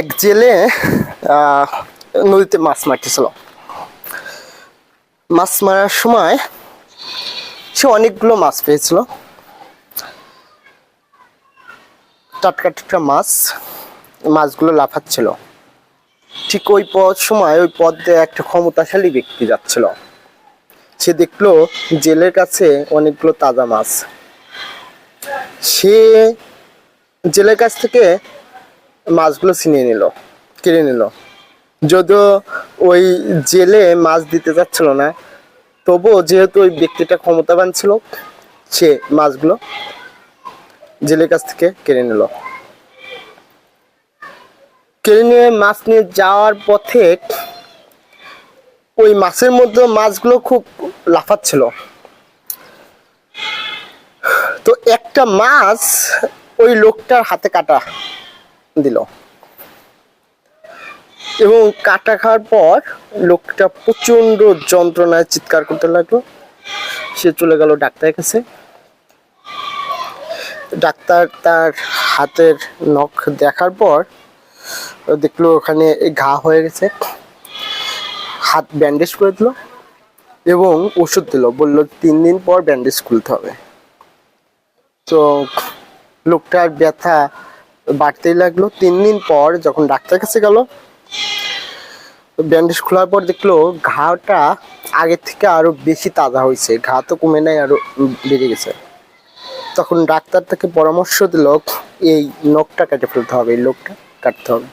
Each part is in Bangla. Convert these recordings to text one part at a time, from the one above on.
এক জেলে নদীতে মাছ মারতেছিল। মাছ মারার সময় সে অনেকগুলো মাছ পেয়েছিল। টাটকা টাটকা মাছ মাছগুলো লাফাচ্ছিল। ঠিক ওই পথ সময়, ওই পথ দিয়ে একটা ক্ষমতাশালী ব্যক্তি যাচ্ছিল। সে দেখল জেলের কাছে অনেকগুলো তাজা মাছ। সে জেলের কাছ থেকে মাছগুলো ছিনিয়ে নিল কিনে নিল। যদিও ওই জেলে মাছ দিতে যাচ্ছিল না, তবুও যেহেতু ওই ব্যক্তিটা ক্ষমতাবান ছিল, সে মাছগুলো জেলের কাছ থেকে কেড়ে নিল। কেড়ে নিয়ে মাছ নিয়ে যাওয়ার পথে ওই মাছের মধ্যে মাছগুলো খুব লাফাচ্ছিল। তো একটা মাছ ওই লোকটার হাতে কাটা। দিল। এবং কাটা খাওয়ার পর লোকটা প্রচণ্ড যন্ত্রণায় চিৎকার করতে লাগল। সে চলে গেল ডাক্তারের কাছে। ডাক্তার তার হাতের নখ দেখার পর দেখল ওখানে ঘা হয়ে গেছে। হাত ব্যান্ডেজ করে দিল এবং ওষুধ দিল। বলল তিন দিন পর ব্যান্ডেজ খুলতে হবে। তো লোকটার ব্যথা বাড়তেই লাগল। তিন দিন পর যখন ডাক্তার কাছে গেল, ব্যান্ডেজ খোলার পর দেখল ঘাটা আগের থেকে আরও বেশি তাজা হয়েছে। ঘা তো কমে নাই, আরও বেড়ে গেছে। তখন ডাক্তার তাকে পরামর্শ দিল, এই নখটা কেটে ফেলতে হবে, এই লোকটা কাটতে হবে।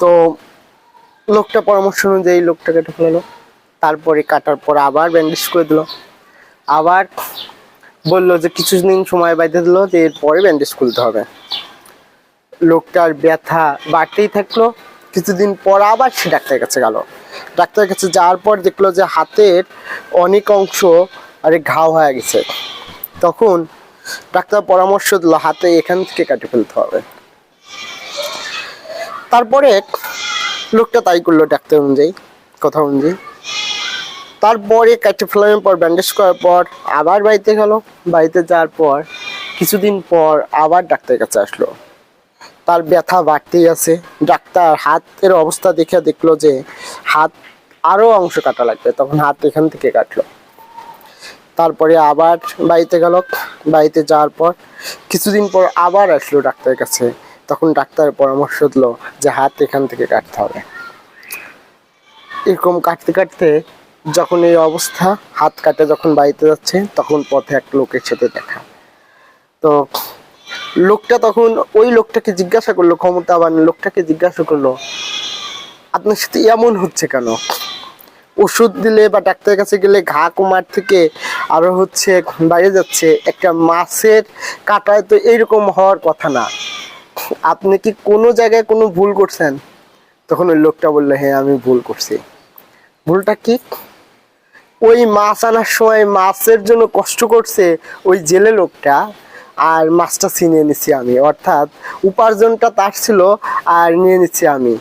তো লোকটা পরামর্শ অনুযায়ী লোকটা কেটে ফেলালো। তারপরে কাটার পর আবার ব্যান্ডেজ করে দিল। আবার বলল যে কিছুদিন সময় বাইতে দিল যে এরপরে ব্যান্ডেজ খুলতে হবে। লোকটার ব্যথা বাড়তেই থাকল। কিছুদিন পর আবার সে ডাক্তারের কাছে গেল। ডাক্তারের কাছে যাওয়ার পর দেখল যে হাতের অনেক অংশ আরে ঘাও হয়ে গেছে। তখন ডাক্তার পরামর্শ দিল হাতে এখান থেকে কাটে ফেলতে হবে। তারপরে লোকটা তাই করল ডাক্তার অনুযায়ী, কথা অনুযায়ী। তারপরে কাটে ফেলানোর পর ব্যান্ডেজ করার পর আবার বাড়িতে গেল। বাড়িতে যাওয়ার পর কিছুদিন পর আবার ডাক্তারের কাছে আসলো। তার ব্যথা বাড়তেই আছে। ডাক্তার হাতের অবস্থা দেখে দেখল যে হাত আরও অংশ কাটা লাগবে, তখন হাত এখান থেকে কাটলো। তারপরে আবার বাড়িতে গেল। বাড়িতে যাওয়ার পর কিছুদিন পর আবার আসলো ডাক্তারের কাছে। তখন ডাক্তার পরামর্শ দিলো যে হাত এখান থেকে কাটতে হবে। এরকম কাটতে কাটতে যখন এই অবস্থা, হাত কাটে যখন বাড়িতে যাচ্ছে, তখন পথে এক লোকের সাথে দেখা। তো লোকটা তখন, ওই লোকটাকে জিজ্ঞাসা করল, ক্ষমতাবান লোকটাকে জিজ্ঞাসা করল, আপনার সাথে এমন হচ্ছে কেন? ওষুধ দিলে বা ডাক্তারের কাছে গেলে ঘা কমার থেকে আরও হচ্ছে বাইরে যাচ্ছে, একটা মাছের কাটায় তো এইরকম হওয়ার কথা না। আপনি কি কোনো জায়গায় কোনো ভুল করছেন? তখন ওই লোকটা বলল হ্যাঁ আমি ভুল করছি। ভুলটা কি? ওই মাছ আনার সময় মাছের জন্য কষ্ট করছে ওই জেলে লোকটা, আর মাছটা ছিনিয়ে নিচ্ছি আমি। অর্থাৎ উপার্জনটা তার ছিল, আর নিয়ে নিচ্ছি আমি।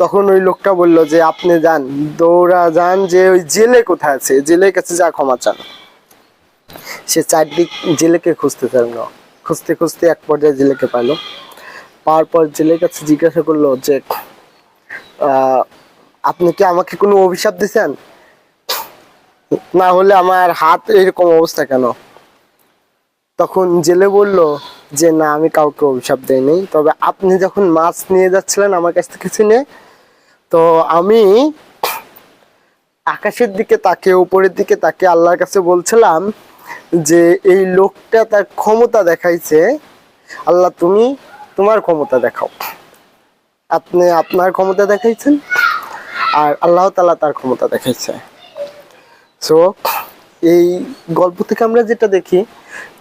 তখন ওই লোকটা বলল যে, আপনি যান, দৌড়া যান যে ওই জেলে কোথায় আছে, জেলের কাছে যা ক্ষমা চান। সে চারদিক জেলেকে খুঁজতে থাকল। খুঁজতে খুঁজতে এক পর্যায়ে জেলেকে পাইলো। পাওয়ার পর জেলের কাছে জিজ্ঞাসা করল যে আপনি কি আমাকে কোনো অভিশাপ দিছেন না হলে আমার হাত এরকম অবস্থা কেন? তখন জেলে বলল যে, না, আমি কাউকে অভিশাপ দেইনি। তবে আপনি যখন মাছ নিয়ে যাচ্ছিলেন আমার কাছ থেকে চিনে তো আমি আকাশের দিকে তাকে, উপরের দিকে তাকে আল্লাহর কাছে বলছিলাম যে, এই লোকটা তার ক্ষমতা দেখাইছে। আল্লাহ, তুমি তোমার ক্ষমতা দেখাও। আপনি আপনার ক্ষমতা দেখাইছেন আর আল্লাহ তালা তার ক্ষমতা দেখাইছে। সো এই গল্প থেকে আমরা যেটা দেখি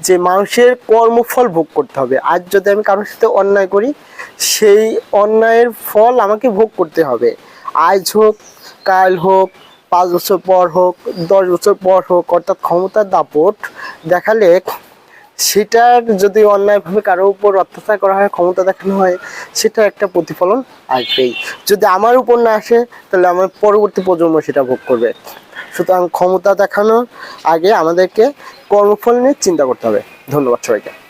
যে মানুষের কর্মফল ভোগ করতে হবে। আজ যদি আমি কারোর সাথে অন্যায় করি, সেই অন্যায়ের ফল আমাকে ভোগ করতে হবে। আজ হোক, কাল হোক, পাঁচ বছর পর হোক, দশ বছর পর হোক, অর্থাৎ ক্ষমতার দাপট দেখালে সেটার যদি অন্যায়ভাবে কারোর উপর অত্যাচার করা হয়, ক্ষমতা দেখানো হয়, সেটার একটা প্রতিফলন আসবেই। যদি আমার উপর না আসে, তাহলে আমার পরবর্তী প্রজন্ম সেটা ভোগ করবে। সুতরাং ক্ষমতা দেখানোর আগে আমাদেরকে কর্মফল নিয়ে চিন্তা করতে হবে। ধন্যবাদ সবাইকে।